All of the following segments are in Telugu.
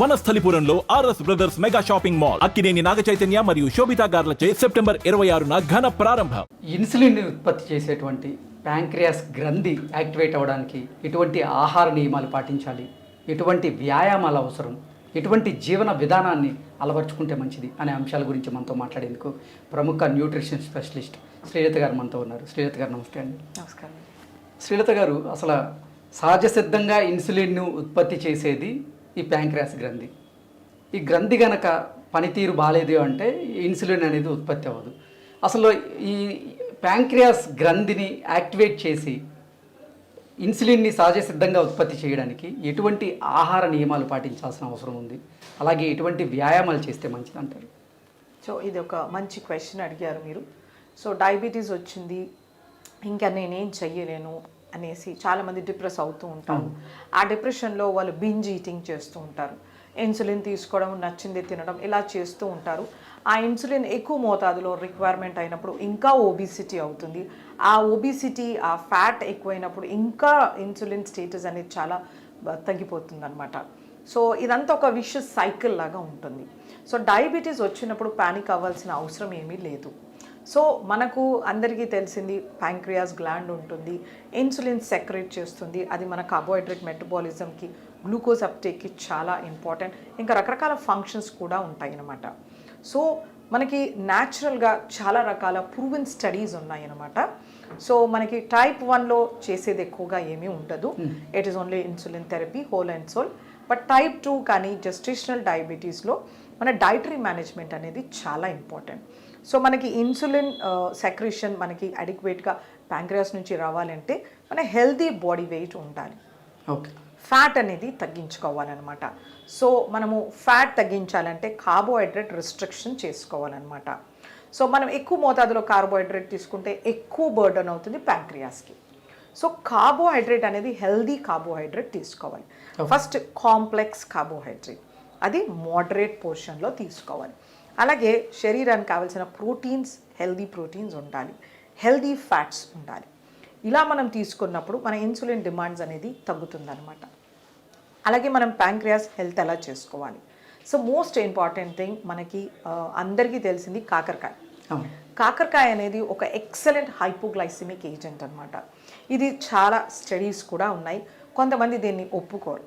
వనస్థలిపురంలో RS brothers mega shopping mall Akkineni Naga Chaitanya మరియు శోభితా గార్లచే సెప్టెంబర్ ఇరవై ఆరున ఘన ప్రారంభం. ఇన్సులిన్ ఉత్పత్తి చేసేటువంటి ప్యాంక్రియాస్ గ్రంథి యాక్టివేట్ అవ్వడానికి ఎటువంటి ఆహార నియమాలు పాటించాలి. ఎటువంటి వ్యాయామాలు అవసరం. ఎటువంటి జీవన విధానాన్ని అలవర్చుకుంటే మంచిది అనే అంశాల గురించి మనతో మాట్లాడేందుకు ప్రముఖ న్యూట్రిషన్ స్పెషలిస్ట్ శ్రీలత గారు మనతో ఉన్నారు. శ్రీలత గారు నమస్తే అండి. నమస్కారం. శ్రీలత గారు అసలు సహజ సిద్ధంగా ఇన్సులిన్ను ఉత్పత్తి చేసేది ఈ ప్యాంక్రియాస్ గ్రంథి. ఈ గ్రంథి గనక పనితీరు బాగాలేదు అంటే ఇన్సులిన్ అనేది ఉత్పత్తి అవ్వదు. అసలు ఈ ప్యాంక్రియాస్ గ్రంథిని యాక్టివేట్ చేసి ఇన్సులిన్ని సహజ సిద్ధంగా ఉత్పత్తి చేయడానికి ఎటువంటి ఆహార నియమాలు పాటించాల్సిన అవసరం ఉంది. అలాగే ఎటువంటి వ్యాయామాలు చేస్తే మంచిది అంటారు సో ఇది ఒక మంచి క్వశ్చన్ అడిగారు మీరు. సో డయాబెటీస్ వచ్చింది. ఇంకా నేనేం చెయ్యలేను. అనేసి చాలామంది డిప్రెస్ అవుతూ ఉంటారు. ఆ డిప్రెషన్లో వాళ్ళు బింజ్ ఈటింగ్ చేస్తూ ఉంటారు. ఇన్సులిన్ తీసుకోవడం నచ్చింది తినడం ఇలా చేస్తూ ఉంటారు. ఆ ఇన్సులిన్ ఎక్కువ మోతాదులో రిక్వైర్మెంట్ అయినప్పుడు ఇంకా ఓబిసిటీ అవుతుంది. ఆ ఓబిసిటీ ఆ ఫ్యాట్ ఎక్కువైనప్పుడు ఇంకా ఇన్సులిన్ స్టేటస్ అనేది చాలా తగ్గిపోతుంది అనమాట సో ఇదంతా ఒక విషస్ సైకిల్ లాగా ఉంటుంది. సో డయాబెటీస్ వచ్చినప్పుడు పానిక్ అవ్వాల్సిన అవసరం ఏమీ లేదు. సో మనకు అందరికీ తెలిసింది ప్యాంక్రియాస్ గ్లాండ్ ఉంటుంది ఇన్సులిన్ సెక్రేట్ చేస్తుంది అది మన కార్బోహైడ్రేట్ మెటబాలిజంకి గ్లూకోజ్ అప్టేక్కి చాలా ఇంపార్టెంట్. ఇంకా రకరకాల ఫంక్షన్స్ కూడా ఉంటాయి అన్నమాట సో మనకి న్యాచురల్గా చాలా రకాల ప్రూవెన్ స్టడీస్ ఉన్నాయి అన్నమాట సో మనకి టైప్ వన్లో చేసేది ఎక్కువగా ఏమీ ఉండదు. It is only insulin therapy whole and soul but type two కానీ జస్టిషనల్ డయాబెటీస్లో మన డైటరీ మేనేజ్మెంట్ అనేది చాలా ఇంపార్టెంట్. సో మనకి ఇన్సులిన్ సెక్రేషన్ మనకి అడిక్వేట్గా ప్యాంక్రియాస్ నుంచి రావాలంటే మన హెల్తీ బాడీ వెయిట్ ఉండాలి. ఓకే. ఫ్యాట్ అనేది తగ్గించుకోవాలన్నమాట. సో మనము ఫ్యాట్ తగ్గించాలంటే కార్బోహైడ్రేట్ రిస్ట్రిక్షన్ చేసుకోవాలన్నమాట. సో మనం ఎక్కువ మోతాదులో కార్బోహైడ్రేట్ తీసుకుంటే ఎక్కువ బర్డన్ అవుతుంది ప్యాంక్రియాస్కి. సో కార్బోహైడ్రేట్ అనేది హెల్దీ కార్బోహైడ్రేట్ తీసుకోవాలి. First complex carbohydrate. అది మోడరేట్ పోర్షన్లో తీసుకోవాలి. అలాగే శరీరానికి కావాల్సిన ప్రోటీన్స్ హెల్దీ ప్రోటీన్స్ ఉండాలి. హెల్దీ ఫ్యాట్స్ ఉండాలి. ఇలా మనం తీసుకున్నప్పుడు మన ఇన్సులిన్ డిమాండ్స్ అనేది తగ్గుతుందన్నమాట. అలాగే మనం ప్యాంక్రియాస్ హెల్త్ ఎలా చేసుకోవాలి? సో మోస్ట్ ఇంపార్టెంట్ థింగ్ మనకి అందరికీ తెలిసింది కాకరకాయ. కాకరకాయ అనేది ఒక ఎక్సలెంట్ హైపోగ్లైసిమిక్ ఏజెంట్ అన్నమాట. ఇది చాలా స్టడీస్ కూడా ఉన్నాయి. కొంతమంది దీన్ని ఒప్పుకోరు.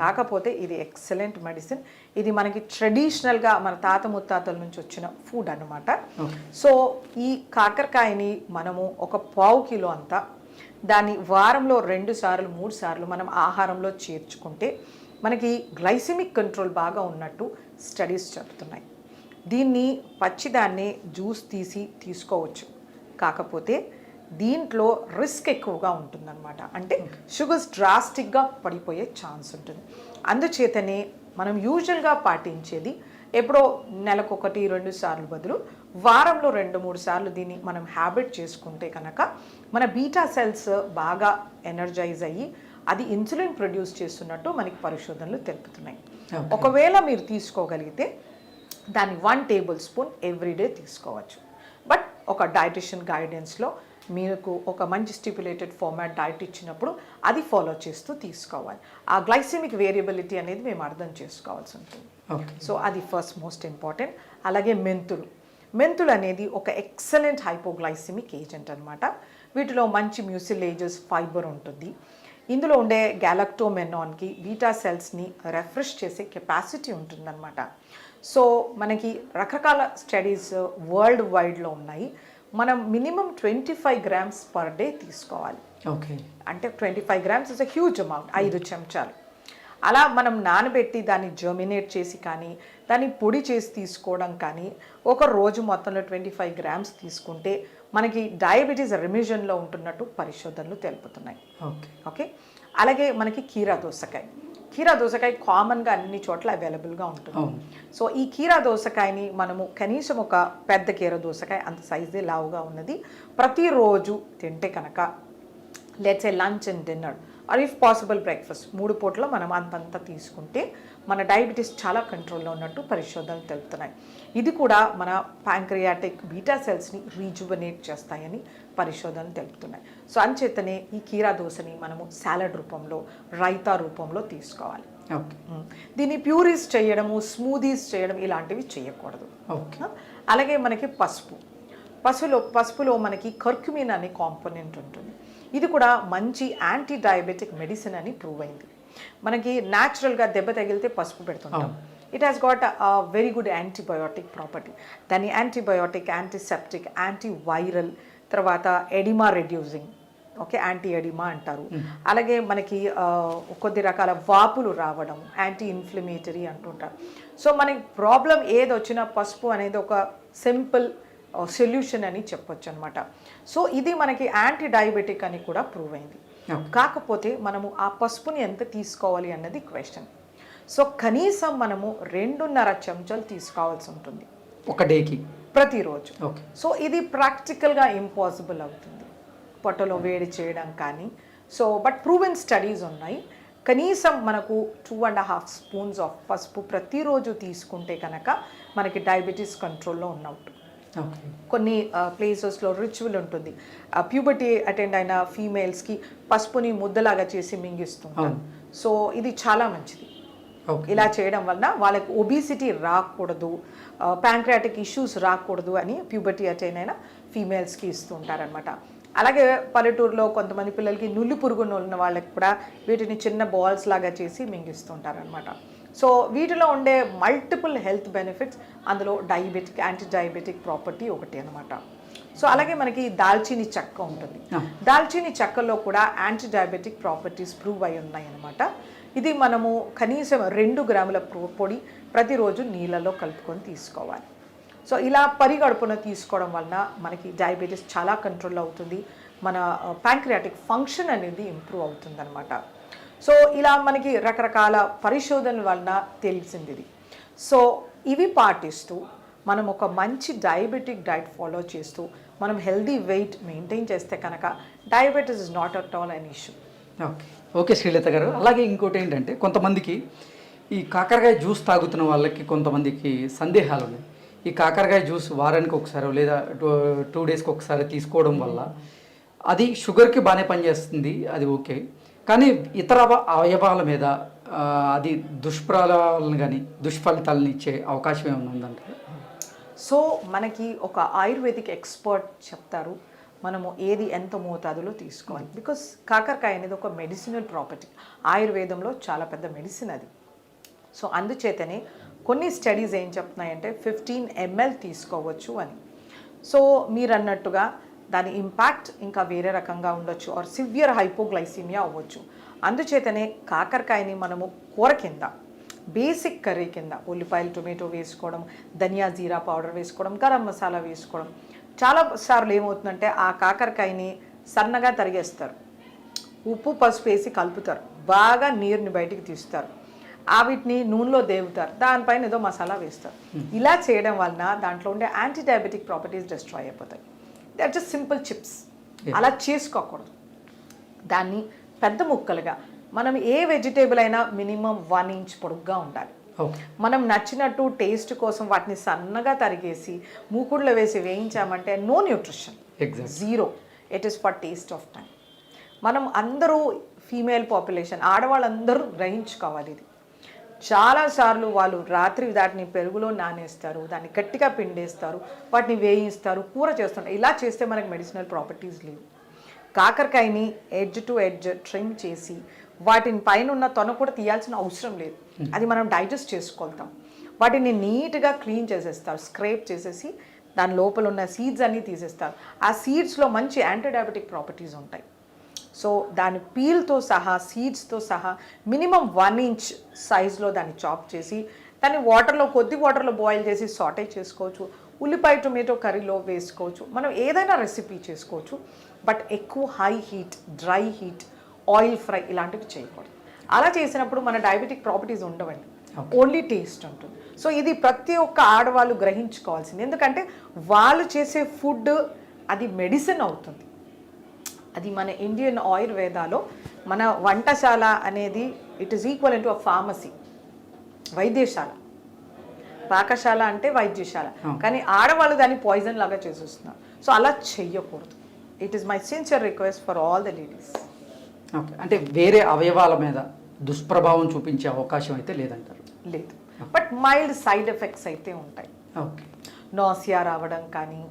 కాకపోతే ఇది ఎక్సలెంట్ మెడిసిన్. ఇది మనకి ట్రెడిషనల్గా మన తాత ముత్తాతల నుంచి వచ్చిన ఫుడ్ అన్నమాట. సో ఈ కాకరకాయని మనము ఒక పావు కిలో అంతా దాన్ని వారంలో రెండు సార్లు మూడు సార్లు మనం ఆహారంలో చేర్చుకుంటే మనకి గ్లైసిమిక్ కంట్రోల్ బాగా ఉన్నట్టు స్టడీస్ చెప్తున్నాయి. దీన్ని పచ్చిదాన్ని జ్యూస్ తీసి తీసుకోవచ్చు. కాకపోతే దీంట్లో రిస్క్ ఎక్కువగా ఉంటుందన్నమాట. అంటే షుగర్స్ డ్రాస్టిక్గా పడిపోయే ఛాన్స్ ఉంటుంది. అందుచేతనే మనం యూజువల్గా పాటించేది ఎప్పుడో నెలకొకటి రెండు సార్లు బదులు వారంలో రెండు మూడు సార్లు దీన్ని మనం హ్యాబిట్ చేసుకుంటే కనుక మన బీటా సెల్స్ బాగా ఎనర్జైజ్ అయ్యి అది ఇన్సులిన్ ప్రొడ్యూస్ చేస్తున్నట్టు మనకి పరిశోధనలు తెలుపుతున్నాయి. ఒకవేళ మీరు తీసుకోగలిగితే దాన్ని వన్ టేబుల్ స్పూన్ ఎవ్రీడే తీసుకోవచ్చు. బట్ ఒక డైటిషియన్ గైడెన్స్లో మీకు ఒక మంచి స్టిపులేటెడ్ ఫార్మాట్ డైట్ ఇచ్చినప్పుడు అది ఫాలో చేస్తూ తీసుకోవాలి. ఆ గ్లైసెమిక్ వేరియబిలిటీ అనేది మేము అర్థం చేసుకోవాల్సి ఉంటుంది. సో అది ఫస్ట్ మోస్ట్ ఇంపార్టెంట్ అలాగే మెంతులు. మెంతులు అనేది ఒక ఎక్సలెంట్ హైపోగ్లైసిమిక్ ఏజెంట్ అనమాట వీటిలో మంచి మ్యూసిలేజెస్ ఫైబర్ ఉంటుంది. ఇందులో ఉండే గ్యాలక్టోమెనాన్కి బీటా సెల్స్ని రెఫ్రెష్ చేసే కెపాసిటీ ఉంటుందన్నమాట. సో మనకి రకరకాల స్టడీస్ వరల్డ్ వైడ్లో ఉన్నాయి. మనం minimum twenty five grams per day తీసుకోవాలి. ఓకే. అంటే twenty five grams is a huge amount ఐదు చెంచాలు. అలా మనం నానబెట్టి దాన్ని జర్మినేట్ చేసి కానీ దాన్ని పొడి చేసి తీసుకోవడం కానీ ఒక రోజు మొత్తంలో ట్వంటీ ఫైవ్ గ్రామ్స్ తీసుకుంటే మనకి డయాబెటీస్ రిమిజన్లో ఉంటున్నట్టు పరిశోధనలు తెలుపుతున్నాయి. ఓకే. ఓకే? అలాగే మనకి కీరా దోసకాయ. కీరా దోసకాయ కామన్గా అన్ని చోట్ల అవైలబుల్గా ఉంటుంది. సో ఈ కీరా దోసకాయని మనము కనీసం ఒక పెద్ద కీర దోసకాయ అంత సైజే లావుగా ఉన్నది ప్రతిరోజు తింటే కనుక let's a lunch and dinner or if possible breakfast మూడు పూటలో మనం అంతంత తీసుకుంటే మన డయాబెటీస్ చాలా కంట్రోల్లో ఉన్నట్టు పరిశోధనలు తెలుపుతున్నాయి. ఇది కూడా మన ప్యాంక్రియాటిక్ బీటా సెల్స్ని రీజువనేట్ చేస్తాయని పరిశోధనలు తెలుపుతున్నాయి. సో అంచేతనే ఈ కీరా దోశని మనము సాలడ్ రూపంలో రైతా రూపంలో తీసుకోవాలి. ఓకే. దీన్ని ప్యూరీస్ చేయడము స్మూదీస్ చేయడం ఇలాంటివి చేయకూడదు. ఓకే. అలాగే మనకి పసుపు. పసుపులో పసుపులో మనకి కర్క్యుమిన్ అనే కాంపోనెంట్ ఉంటుంది. ఇది కూడా మంచి యాంటీ డయాబెటిక్ మెడిసిన్ అని ప్రూవ్ అయింది. మనకి న్యాచురల్గా దెబ్బ తగిలితే పసుపు పెడుతుంటాం. It has got very good antibiotic property దాని యాంటీబయోటిక్ యాంటీసెప్టిక్ యాంటీ వైరల్ తర్వాత oedema reducing okay anti oedema అంటారు అలాగే మనకి కొద్ది రకాల వాపులు రావడం యాంటీ ఇన్ఫ్లమేటరీ అంటుంటారు. సో మనకి ప్రాబ్లం ఏది వచ్చినా పసుపు అనేది ఒక సింపుల్ సొల్యూషన్ అని చెప్పొచ్చు అనమాట సో ఇది మనకి యాంటీ డయాబెటిక్ అని కూడా ప్రూవ్ అయింది. కాకపోతే మనము ఆ పసుపుని ఎంత తీసుకోవాలి అన్నది క్వశ్చన్ సో కనీసం మనము రెండున్నర చెంచాలు తీసుకోవాల్సి ఉంటుంది. ఒక డేకి? ప్రతిరోజు. సో ఇది ప్రాక్టికల్గా ఇంపాసిబుల్ అవుతుంది. పొట్టలో వేడి చేయడం కానీ. సో బట్ ప్రూవెన్ స్టడీస్ ఉన్నాయి. కనీసం మనకు two and half spoons of పసుపు ప్రతిరోజు తీసుకుంటే కనుక మనకి డయాబెటీస్ కంట్రోల్లో ఉన్నట్టు కొన్ని ప్లేసెస్లో రిచువల్ ఉంటుంది. ప్యూబర్టీ అటెండ్ అయిన ఫీమేల్స్కి పసుపుని ముద్దలాగా చేసి మింగిస్తుంటారు. సో ఇది చాలా మంచిది. ఇలా చేయడం వలన వాళ్ళకి ఒబిసిటీ రాకూడదు ప్యాంక్రియాటిక్ ఇష్యూస్ రాకూడదు అని ప్యూబర్టీ అటైన్ అయిన ఫీమేల్స్కి ఇస్తూ ఉంటారనమాట అలాగే పల్లెటూరులో కొంతమంది పిల్లలకి నుల్లి పురుగును ఉన్న వాళ్ళకి కూడా వీటిని చిన్న బాల్స్ లాగా చేసి మింగిస్తుంటారనమాట సో వీటిలో ఉండే మల్టిపుల్ హెల్త్ బెనిఫిట్స్ అందులో డయాబెటిక్ యాంటీ డయాబెటిక్ ప్రాపర్టీ ఒకటి అనమాట సో అలాగే మనకి దాల్చీని చెక్క ఉంటుంది. దాల్చీని చెక్కలో కూడా యాంటీ డయాబెటిక్ ప్రాపర్టీస్ ప్రూవ్ అయి ఉన్నాయి అనమాట ఇది మనము కనీసం రెండు గ్రాముల పొడి ప్రతిరోజు నీళ్ళలో కలుపుకొని తీసుకోవాలి. సో ఇలా పరిగడుపున తీసుకోవడం వలన మనకి డయాబెటీస్ చాలా కంట్రోల్ అవుతుంది. మన ప్యాంక్రియాటిక్ ఫంక్షన్ అనేది ఇంప్రూవ్ అవుతుంది సో ఇలా మనకి రకరకాల పరిశోధనల వలన తెలిసింది ఇది సో ఇవి పాటిస్తూ మనం ఒక మంచి డయాబెటిక్ డైట్ ఫాలో చేస్తూ మనం హెల్దీ వెయిట్ మెయింటైన్ చేస్తే కనుక diabetes is not at all an issue. Okay. Okay Srilatha garu. అలాగే ఇంకోటి ఏంటంటే కొంతమందికి ఈ కాకరకాయ జ్యూస్ తాగుతున్న వాళ్ళకి కొంతమందికి సందేహాలు ఉన్నాయి ఈ కాకరకాయ జ్యూస్ వారానికి ఒకసారి లేదా టూ- టూ డేస్కి ఒకసారి తీసుకోవడం వల్ల అది షుగర్కి బాగానే పనిచేస్తుంది అది ఓకే. కానీ ఇతర అవయవాల మీద అది దుష్ప్రభావాలను కానీ దుష్ఫలితాలను ఇచ్చే అవకాశం ఏమైనా ఉందంటే సో మనకి ఒక ఆయుర్వేదిక్ ఎక్స్పర్ట్ చెప్తారు మనము ఏది ఎంత మోతాదులో తీసుకోవాలి. బికాస్ కాకరకాయ అనేది ఒక మెడిసినల్ ప్రాపర్టీ. ఆయుర్వేదంలో చాలా పెద్ద మెడిసిన్ అది. సో అందుచేతనే కొన్ని స్టడీస్ ఏం చెప్తున్నాయంటే ఫిఫ్టీన్ ఎంఎల్ తీసుకోవచ్చు అని. సో మీరు అన్నట్టుగా దాని ఇంపాక్ట్ ఇంకా వేరే రకంగా ఉండొచ్చు ఆర్ సివియర్ హైపోగ్లైసిమియా అవ్వచ్చు. అందుచేతనే కాకరకాయని మనము కూర కింద బేసిక్ కర్రీ కింద ఉల్లిపాయలు టొమాటో వేసుకోవడం ధనియా జీరా పౌడర్ వేసుకోవడం గరం మసాలా వేసుకోవడం. చాలా సార్లు ఏమవుతుందంటే ఆ కాకరకాయని సన్నగా తరిగేస్తారు. ఉప్పు పసుపు వేసి కలుపుతారు. బాగా నీరుని బయటికి తీస్తారు. ఆ వీటిని నూనెలో దేవుతారు దానిపైన ఏదో మసాలా వేస్తారు. ఇలా చేయడం వలన దాంట్లో ఉండే యాంటీ డయాబెటిక్ ప్రాపర్టీస్ డిస్ట్రాయ్ అయిపోతాయి. దట్ జస్ట్ సింపుల్ చిప్స్ అలా చేసుకోకూడదు. దాన్ని పెద్ద ముక్కలుగా మనం ఏ వెజిటేబుల్ అయినా మినిమం వన్ ఇంచ్ పొడుగ్గా ఉండాలి. ఓకే మనం నచ్చినట్టు టేస్ట్ కోసం వాటిని సన్నగా తరిగేసి మూకుడులో వేసి వేయించామంటే no nutrition zero it is for taste of time మనం అందరూ ఫీమేల్ పాపులేషన్ ఆడవాళ్ళందరూ గ్రహించుకోవాలి ఇది. చాలాసార్లు వాళ్ళు రాత్రి దాటిని పెరుగులో నానేస్తారు దాన్ని గట్టిగా పిండేస్తారు వాటిని వేయిస్తారు కూర చేస్తుంటారు ఇలా చేస్తే మనకి మెడిసినల్ ప్రాపర్టీస్ లేవు. కాకరకాయని ఎడ్జ్ టు ఎడ్జ్ ట్రిమ్ చేసి వాటిని పైన ఉన్న తొన కూడా తీయాల్సిన అవసరం లేదు. అది మనం డైజెస్ట్ చేసుకోగలుగుతాం. వాటిని నీట్గా క్లీన్ చేసేస్తారు స్క్రేప్ చేసేసి దాని లోపల ఉన్న సీడ్స్ అన్నీ తీసేస్తారు. ఆ సీడ్స్లో మంచి యాంటీడయాబెటిక్ ప్రాపర్టీస్ ఉంటాయి. సో దాని పీల్తో సహా సీడ్స్తో సహా మినిమం వన్ ఇంచ్ సైజులో దాన్ని చాప్ చేసి దాన్ని వాటర్లో కొద్ది వాటర్లో బాయిల్ చేసి సాటే చేసుకోవచ్చు. ఉల్లిపాయ టొమాటో కర్రీలో వేసుకోవచ్చు. మనం ఏదైనా రెసిపీ చేసుకోవచ్చు. బట్ ఎక్కువ high heat dry heat oil fry ఇలాంటివి చేయకూడదు. అలా చేసినప్పుడు మన డయాబెటిక్ ప్రాపర్టీస్ ఉండవండి. ఓన్లీ టేస్ట్ ఉంటుంది. సో ఇది ప్రతి ఒక్క ఆడవాళ్ళు గ్రహించుకోవాల్సింది. ఎందుకంటే వాళ్ళు చేసే ఫుడ్ అది మెడిసిన్ అవుతుంది. అది మన ఇండియన్ ఆయుర్వేదాలో మన వంటశాల అనేది it is equal to a pharmacy వైద్యశాల. పాకశాల అంటే వైద్యశాల. కానీ ఆడవాళ్ళు దాన్ని పాయిజన్ లాగా చేసేస్తున్నారు. సో అలా చెయ్యకూడదు. It is my sincere request for all the ladies okay. అంటే వేరే అవయవాల మీద దుష్ప్రభావం చూపించే అవకాశం అయితే లేదంటారు. లేదు. బట్ మైల్డ్ సైడ్ ఎఫెక్ట్స్ అయితే ఉంటాయి. ఓకే. నాసియా రావడం కానీ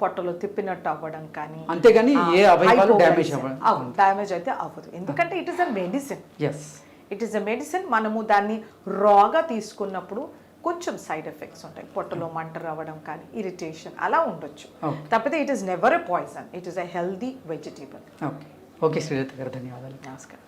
పొట్టలో తిప్పినట్టు అవ్వడం కానీ అంతేగాని ఏ అవయవాలు డ్యామేజ్ అయితే అవ్వదు. ఎందుకంటే it is a medicine yes it is a medicine మనము దాన్ని రాగా తీసుకున్నప్పుడు కొంచెం సైడ్ ఎఫెక్ట్స్ ఉంటాయి. పొట్టలో మంట రావడం కానీ ఇరిటేషన్ అలా ఉండొచ్చు. తప్పితే it is never a poison it is a healthy vegetable okay okay Srilatha garu ధన్యవాదాలు. నమస్కారం.